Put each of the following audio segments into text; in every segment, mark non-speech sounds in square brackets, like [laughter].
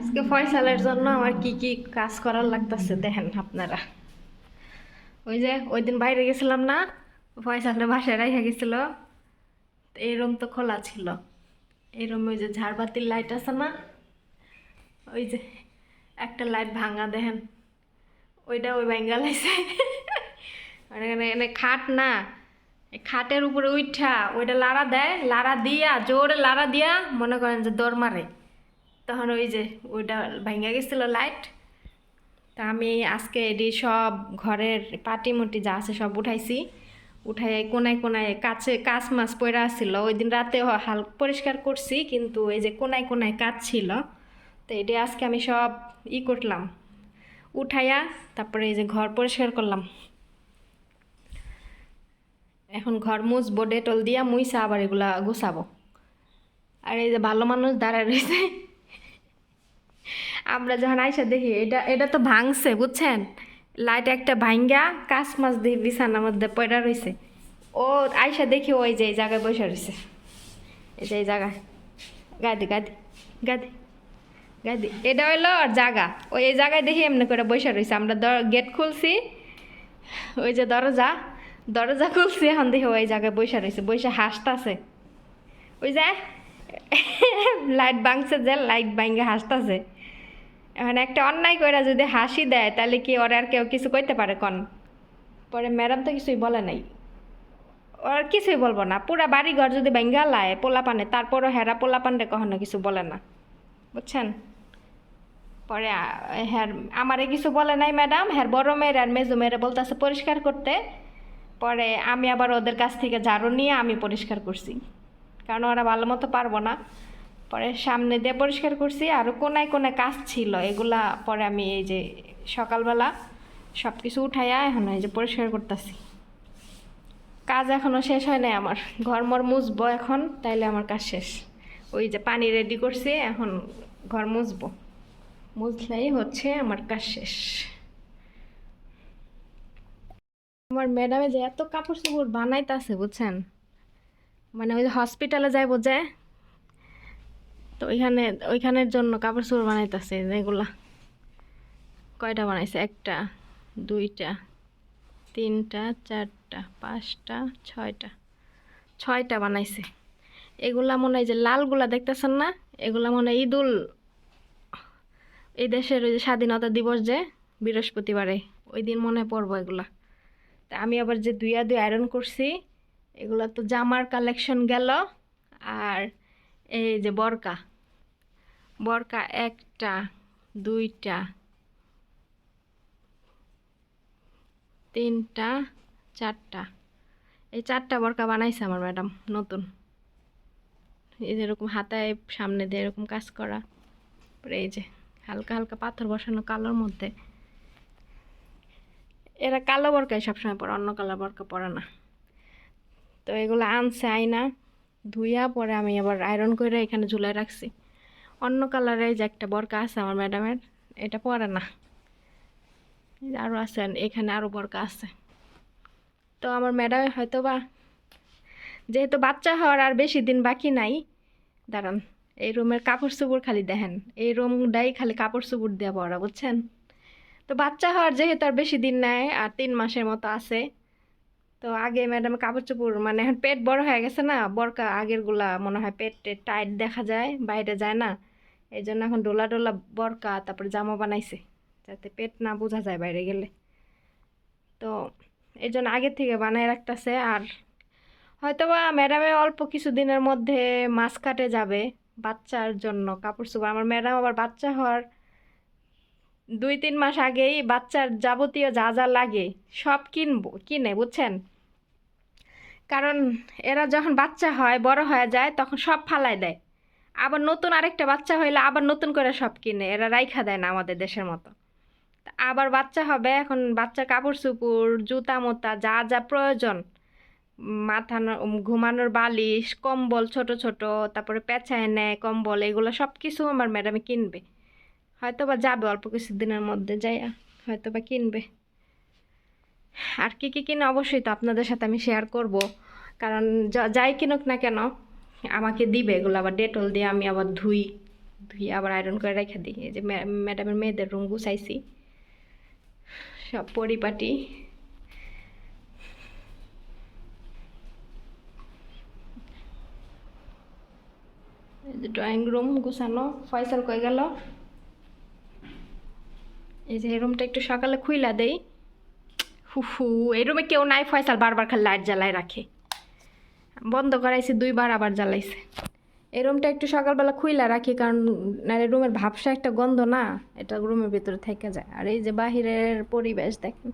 আজকে ফয়সালের জন্য আমার কি কি কাজ করার লাগতেছে দেখেন আপনারা। ওই যে, ওই দিন বাইরে গেছিলাম না ফয়সালের বাসায় রেখে গেছিল। এই রুম তো খোলা ছিল। এই রুমে ওই যে ঝাড়বাতির লাইট আছে না, ওই যে একটা লাইট ভাঙা দেখেন। ওইটা ওই ভাঙ্গা লাইছে মানে এখানে খাট না খাটের উপরে উঠা ওইটা লাড়া দেয়, লাড়া দিয়া, জোরে লাড়া দিয়া মনে করেন যে দৌড় মারে। তখন ওই যে ওইটা ভেঙে গেছিল লাইট তা আমি আজকে এডি সব ঘরের পাটি মুটি যা আছে সব উঠাইছি। উঠাই কোনায় কোনায় কাছে কাছ মাছ পড়ে আসছিল ওই দিন রাতে হাল পরিষ্কার করছি, কিন্তু এই যে কোনায় কোনায় কাজ ছিল। তো এটি আজকে আমি সব ই করলাম। উঠাইয়া তারপরে এই যে ঘর পরিষ্কার করলাম। এখন ঘর মুছবো, ডেটল দিয়া মুইসা আবার এগুলা গুছাবো। আর এই যে ভালো মানুষ দাঁড়ায় রয়েছে। আমরা যখন আইসা দেখি, এটা এটা তো ভাঙছে, বুঝছেন? লাইট একটা ভাঙ্গা কাঁচ মাছ দিয়ে বিছানার মধ্যে পয়রা রয়েছে ও আইসা দেখি ওই যে এই জায়গায় বসে রয়েছে এই যে এই জায়গায়। গাদি গাদি গাদি গাদি। এটা হইল জায়গা। ওই এই জায়গায় দেখি এমনি করে বসে রয়েছে আমরা গেট খুলছি। ওই যে দরজা দরজা খুলছি, এখন দেখি ওই জায়গায় বসে রয়েছে বসে হাসতাছে। ওই যে [laughs] লাইট ভাঙছে যে লাইট ভাঙ্গে হাসতাছে। এখন একটা অন্যায় করে যদি হাসি দেয়, তাহলে কি ওরা আর কেউ কিছু কইতে পারে কন? পরে ম্যাডাম তো কিছুই বলে নাই। ওর কিছুই বলব না। পুরা বাড়ি ঘর যদি ভেঙ্গা লায় পোলা পানে তারপরও হেরা পোলা পানরে কখনো কিছু বলে না। বুঝছেন? পরে হ্যার আমারে কিছু বলে নাই ম্যাডাম। হ্যার বড় মেয়ের আর মেজো মেয়েরা বলতেছে পরিষ্কার করতে। পরে আমি আবার ওদের কাছ থেকে ঝাড়ু নিয়ে আমি পরিষ্কার করছি। কারণ ওরা ভালো মতো পারব না। পরে সামনে দিয়ে পরিষ্কার করছি আরও কোনায় কোনায় কাজ ছিল। এগুলা পরে আমি এই যে সকালবেলা সব কিছু উঠাইয়া এখন এই যে পরিষ্কার করতেছি। কাজ এখনও শেষ হয় নাই আমার। ঘর মর মুছবো এখন, তাইলে আমার কাজ শেষ। ওই যে পানি রেডি করছি, এখন ঘর মুছবো। মুছলেই হচ্ছে আমার কাজ শেষ। আমার ম্যাডামে যে এত কাপড় চোপড় বানাইতেছে, বুঝছেন? মানে ওই যে হসপিটালে যাই বোঝে তো ওইখানে, ওইখানের জন্য কাপড় চোপড় বানাইতেছে যেগুলা। কয়টা বানাইছে? একটা, দুইটা, তিনটা, চারটা, পাঁচটা, ছয়টা। ছয়টা বানাইছে। এগুলা মনে হয় যে লালগুলা দেখতেছেন না? এগুলা মনে হয় ঈদুল, এই দেশের ওই যে স্বাধীনতা দিবস যে বৃহস্পতিবারে, ওই দিন মনে পড়ব এগুলা। তা আমি আবার যে দুইয়া দুই আয়রন করছি, এগুলা তো জামার কালেকশন গেল, আর এই যে বরকা। বরকা একটা, দুইটা, তিনটা, চারটা। এই চারটা বরকা বানাইছে আমার ম্যাডাম, নতুন। এই যে এরকম হাতায় সামনে দিয়ে এরকম কাজ করা। এই যে হালকা হালকা পাথর বসানো কালোর মধ্যে। এরা কালো বরকাই সবসময় পরে, অন্য কালার বরকা পরে না। তো এগুলো আনছে আইনা ধুইয়া পরে আমি আবার আয়রন করে এখানে ঝুলাই রাখছি। অন্য কালারের যে একটা বরকা আছে আমার ম্যাডামের, এটা পরে না। আরও আছে, এখানে আরও বরকা আছে। তো আমার ম্যাডামে হয়তো বা যেহেতু বাচ্চা হওয়ার আর বেশি দিন বাকি নাই, দাঁড়ান, এই রুমের কাপড় চোপড় খালি দেখেন, এই রুমটাই খালি কাপড় চোপড় দেওয়া পড়া, বুঝছেন? তো বাচ্চা হওয়ার যেহেতু আর বেশি দিন নাই, আর তিন মাসের মতো আছে, তো আগে ম্যাডাম কাপড় চোপড় মানে এখন পেট বড় হয়ে গেছে না, বরকা আগেরগুলা মনে হয় পেট টাইট দেখা যায়, বাইরে যায় না। এই জন্য এখন ডোলা ডোলা বরকা, তারপরে জামা বানাইছে, যাতে পেট না বোঝা যায় বাইরে গেলে। তো এই জন্য আগের থেকে বানায় রাখতেছে, আর হয়তোবা ম্যাডামে অল্প কিছু দিনের মধ্যে মাছ কাটে যাবে বাচ্চার জন্য কাপড় চোপড়। আমার ম্যাডাম আবার বাচ্চা হওয়ার দুই তিন মাস আগেই বাচ্চার যাবতীয় যা যা লাগে সব কিনবো, কিনে, বুঝছেন? কারণ এরা যখন বাচ্চা হয়, বড় হয়ে যায়, তখন সব ফালাই দেয়। আবার নতুন আরেকটা বাচ্চা হইলে আবার নতুন করে সব কিনে। এরা রাইখা দেয় না আমাদের দেশের মতো। আবার বাচ্চা হবে, এখন বাচ্চার কাপড় চুপড়, জুতা মোতা, যা যা প্রয়োজন। মাথানো ঘুমানোর বালিশ, কম্বল ছোট ছোট, তারপরে পেঁচা নেয় কম্বল, এগুলো সব কিছু আমার ম্যাডামে কিনবে। হয়তো বা যাবে অল্প কিছু দিনের মধ্যে, যাইয়া হয়তো বা কিনবে। আর কি কি কিনে অবশ্যই তো আপনাদের সাথে আমি শেয়ার করব। কারণ যাই কিনুক না কেন আমাকে দিবে, এগুলো আবার ডেটল দিয়ে আমি আবার ধুই ধুই আবার আয়রন করে রেখে দিই। এই যে ম্যাডামের মেয়েদের রুম গুছাইছি। সব পরিপাটি। ড্রয়িং রুম গুছানো, ফয়সাল কই গেল? এই যে রুমটা একটু সকালে খুইলা দেই। হু হু এই রুমে কেউ নাই, ফয়সাল বারবার খালি লাইট জ্বালায় রাখে। বন্ধ করাইছি, দুইবার আবার জ্বালাইছে। এই রুমটা একটু সকালবেলা খুইলা রাখি, কারণ নাহলে রুমের ভাবসা একটা গন্ধ না, এটা রুমের ভিতরে থেকে যায়। আর এই যে বাহিরের পরিবেশ দেখেন,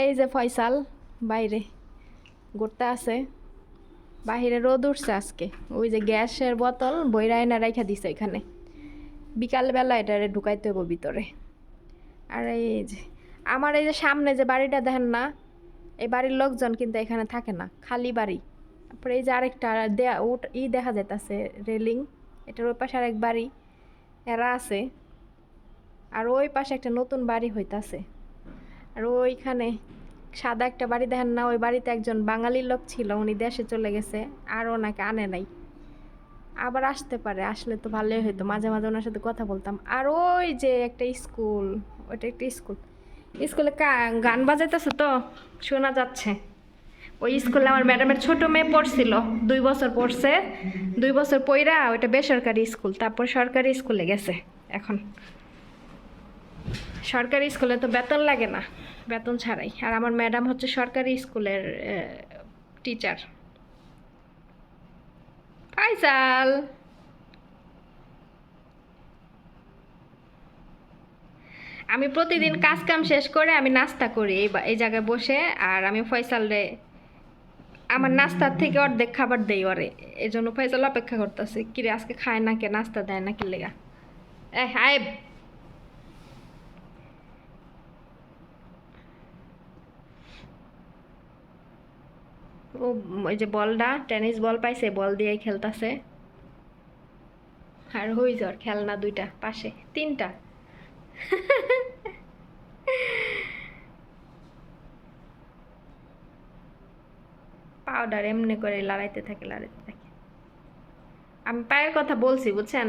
এই যে ফয়সাল বাইরে ঘুরতে আছে, বাহিরে রোদ উঠছে আজকে। ওই যে গ্যাসের বোতল বইরা এনে রেখা দিছে এখানে। বিকালবেলা এটা ঢুকাইতে হইব ভিতরে। আর এই যে, আমার এই যে সামনে যে বাড়িটা দেখেন না, এই বাড়ির লোকজন কিন্তু এখানে থাকে না, খালি বাড়ি। তারপরে এই যে আরেকটা, দেয়া ওট ই দেখা যাইতাছে, রেলিং। এটার ওই পাশে আরেক বাড়ি। এরা আছে। আর ওই পাশে একটা নতুন বাড়ি হইতাছে। আর ওইখানে সাদা একটা বাড়ি দেখেন না, ওই বাড়িতে একজন বাঙালি লোক ছিল, উনি দেশে চলে গেছে, আর ওনাকে আনে নাই। আবার আসতে পারে, আসলে তো ভালোই হতো মাঝে মাঝে ওনার সাথে কথা বলতাম। আর ওই যে একটা স্কুল, ওইটা একটা স্কুল। স্কুলে গান বাজাইতেছে তো, শোনা যাচ্ছে। ওই স্কুলে আমার ম্যাডামের ছোট মেয়ে পড়ছিল, দুই বছর পড়ছে। দুই বছর পইরা ওইটা বেসরকারি স্কুল, তারপর সরকারি স্কুলে গেছে এখন। সরকারি স্কুলে তো বেতন লাগে না, বেতন ছাড়াই। আর আমার ম্যাডাম হচ্ছে সরকারি স্কুলের টিচার। ফাইসাল! আমি প্রতিদিন কাজ কাম শেষ করে আমি নাস্তা করি এই এই জায়গায় বসে, আর আমি ফয়সাল রে আমার নাস্তার থেকে অর্ধেক খাবার দেই ওরে। এই জন্য ফয়সাল অপেক্ষা করতেছে, কিরে, আজকে খায় না কে? নাস্তা দেয় না কি লেগা? এ হাই ও, ওই যে বলটা টেনিস বল পাইছে, বল দিয়ে খেলতাছে। আর হই জ্বর খেলনা দুইটা, পাশে, তিনটা। [laughs] পাউডার এমনি করে লড়াইতে থাকে লড়াইতে থাকে। আমি পায়ের কথা বলছি, বুঝছেন?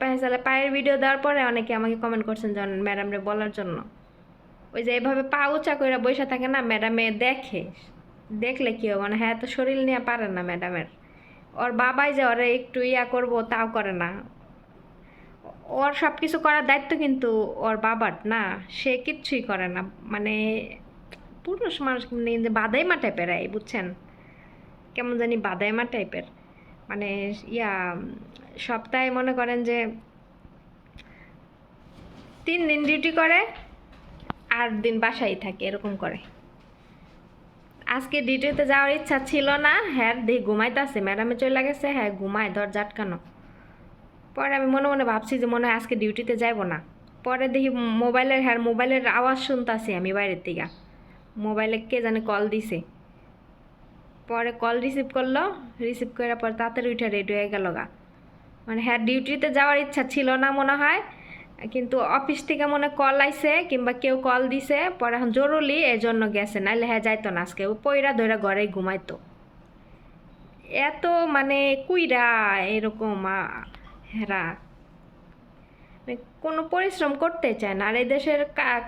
পায়ে পায়ের ভিডিও দেওয়ার পরে অনেকে আমাকে কমেন্ট করছেন যে, ম্যাডামরে বলার জন্য। ওই যে এভাবে পা উঁচা করে বসে থাকে না, ম্যাডামে দেখে, দেখলে কি হবে? মানে হ্যাঁ তো শরীর নিয়ে পারে না ম্যাডামের। ওর বাবাই যে ওরা একটু ইয়া করব, তাও করে না। ওর সব কিছু করার দায়িত্ব কিন্তু ওর বাবার, না? সে কিচ্ছুই করে না। মানে পুরুষ মানুষ নিয়ে যে বাদাইমা টাইপের এই বুঝছেন? কেমন জানি বাদাইমা টাইপের। মানে ইয়া, সপ্তাহে মনে করেন যে তিন দিন ডিউটি করে, আট দিন বাসায় থাকে, এরকম করে। আজকে ডিউটিতে যাওয়ার ইচ্ছা ছিল না হ্যাঁ দিয়ে ঘুমাইতেছে। ম্যাডামে চলে গেছে হ্যাঁ ঘুমায় দরজা আটকানো পরে আমি মনে মনে ভাবছি যে মনে হয় আজকে ডিউটিতে যাইব না। পরে দেখি মোবাইলের হ্যাঁ মোবাইলের আওয়াজ শুনতাছি আমি বাইরের থেকে মোবাইলে কে জানে কল দিছে। পরে কল রিসিভ করল। রিসিভ করার পর তাড়াতাড়ি উঠে রেডি হয়ে গেল গা। মানে হ্যাঁ ডিউটিতে যাওয়ার ইচ্ছা ছিল না মনে হয়। কিন্তু অফিস থেকে মনে কল আইছে কিংবা কেউ কল দিছে। পরে এখন জরুরি এই জন্য গেছে। নাইলে হ্যাঁ যাইতো না আজকে। পইরা ধরে ঘরে ঘুমাইতো। এত মানে কুইরা এরকম হেরা কোনো পরিশ্রম করতে চায় না আর এই দেশের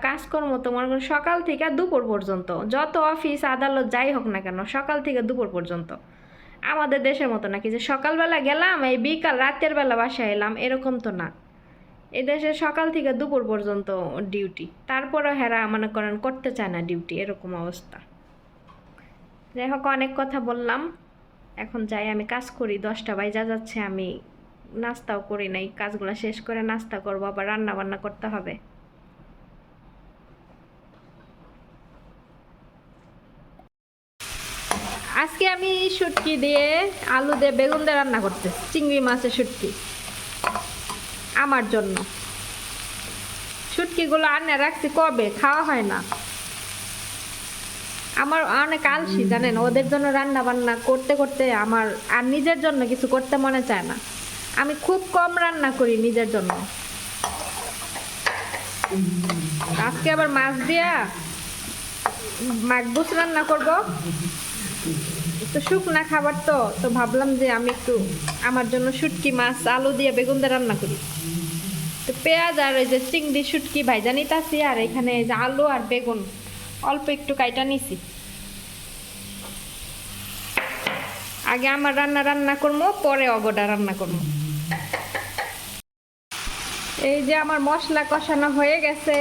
কাজকর্ম তো মনে করেন সকাল থেকে দুপুর পর্যন্ত, যত অফিস, আদালত যাই হোক না কেন, সকাল থেকে দুপুর পর্যন্ত। আমাদের দেশের মতো নাকি যে সকালবেলা গেলাম, এই বিকাল রাতের বেলা বাসায় এলাম, এরকম তো না। এই দেশে সকাল থেকে দুপুর পর্যন্ত ডিউটি, তারপরেও হেরা মনে করেন করতে চায় না ডিউটি, এরকম অবস্থা। যাই হোক, অনেক কথা বললাম। এখন যাই, আমি কাজ করি, দশটা বাই যা যাচ্ছে আমি নাস্তাও করি নাই, কাজগুলো শেষ করে নাস্তা করব, আবার রান্না বান্না করতে হবে। আজকে আমি শুটকি দিয়ে আলু দিয়ে বেগুন দিয়ে রান্না করতে, চিংড়ি মাছের শুটকি, আমার জন্য। শুটকিগুলো আনে, রাখছি কবে? খাওয়া হয় না। আমার অনেক আলসি, জানেন? ওদের জন্য রান্না বান্না করতে করতে আমার আর নিজের জন্য কিছু করতে মনে চায় না। আমি খুব কম রান্না করি নিজের জন্য। আজকে আবার মাছ দিয়া মাকবুস রান্না করব। তো শুকনা খাবার তো তো ভাবলাম যে আমি একটু আমার জন্য শুটকি মাছ, আলু দিয়ে বেগুন দিয়ে রান্না করি। তো পেঁয়াজ আর ওই যে চিংড়ি শুটকি ভাইজা নিতাছি, আর এখানে যে আলু আর বেগুন, অল্প একটু কাইটা নিছি। আগে আমার রান্না রান্না করব, পরে অগোটা রান্না করব। এই যে আমার মশলা কষানো হয়ে গেছে।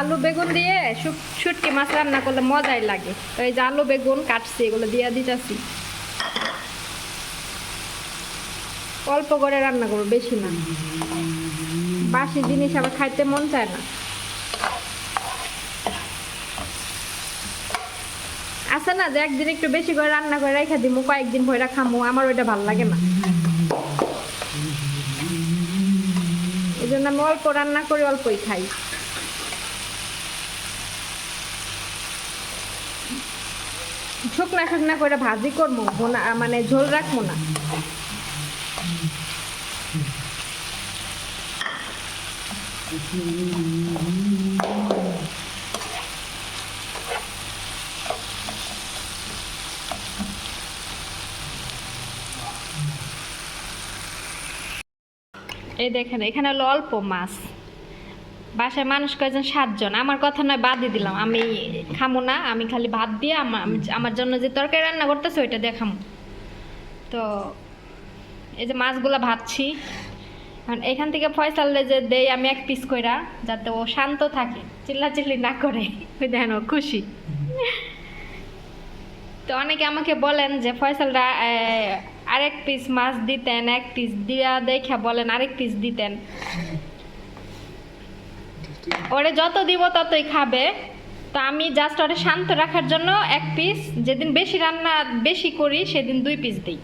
আলু বেগুন দিয়ে শুটকি মাছ রান্না করলে মজাই লাগে। তো এই যে আলু বেগুন কাটছি, এগুলো দিয়ে দিতেছি। অল্প করে রান্না করব, বেশি না। বাসি জিনিস আবার খাইতে মন চায় না। আছে না যে একদিন একটু বেশি করে রান্না করে রেখে দিমু, কয়েকদিন ভরে খামু, আমার ওইটা ভালো লাগে না। এই জন্য আমি অল্প রান্না করি, অল্পই খাই। শুকনা শুকনা করে ভাজি করব ভোনা মানে ঝোল রাখব না। এই দেখেন, এখানে হলো অল্প মাছ। বাসায় মানুষ কয়েকজন সাতজন। আমার কথা নয়, বাদই দিলাম। আমি খামো না, আমি খালি ভাত দিয়ে আমার জন্য যে তরকারি রান্না করতেছে, ওইটা দিয়ে খামো। তো এই যে মাছগুলো ভাজছি। এখন এখান থেকে ফয়সালে যে দেই, আমি এক পিস কইরা, যাতে ও শান্ত থাকে, চিল্লাচিল্লি না করে। দেখেন, ও খুশি। তো অনেকে আমাকে বলেন যে, ফয়সালরা আরেক পিস মাছ দিতেন, এক পিস দিয়া দেখা বলেন আরেক পিস দিতেন। ওরে যত দিব ততই খাবে। তো আমি জাস্ট ওরে শান্ত রাখার জন্য এক পিস যেদিন বেশি রান্না বেশি করি সেদিন দুই পিস দিই।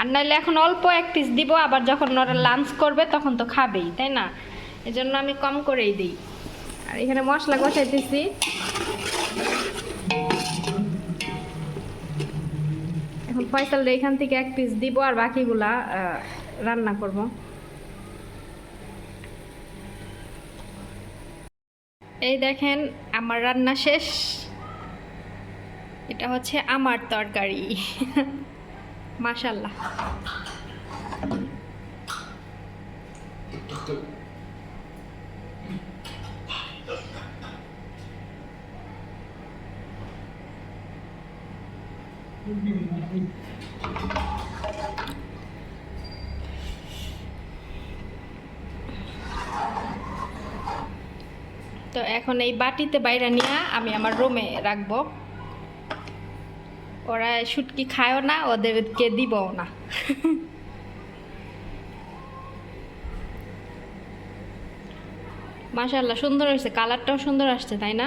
আর নাহলে এখন অল্প এক পিস দিব, আবার যখন ওরা লাঞ্চ করবে তখন তো খাবেই, তাই না? এই জন্য আমি কম করেই দিই। আর এখানে মশলা কষাইতেছি এখন ফয়সাল এখান থেকে এক পিস দিব আর বাকিগুলা রান্না করব। এই দেখেন, আমার রান্না শেষ। এটা হচ্ছে আমার তরকারি। মাশাল্লাহ তো এখন এই বাটিতে বাইরে নিয়ে আমি আমার রুমে রাখব। ওরা শুটকি খায়ও না, ওদেরকে দিবও না। মাশাল্লাহ সুন্দর হয়েছে কালারটাও সুন্দর আসছে, তাই না?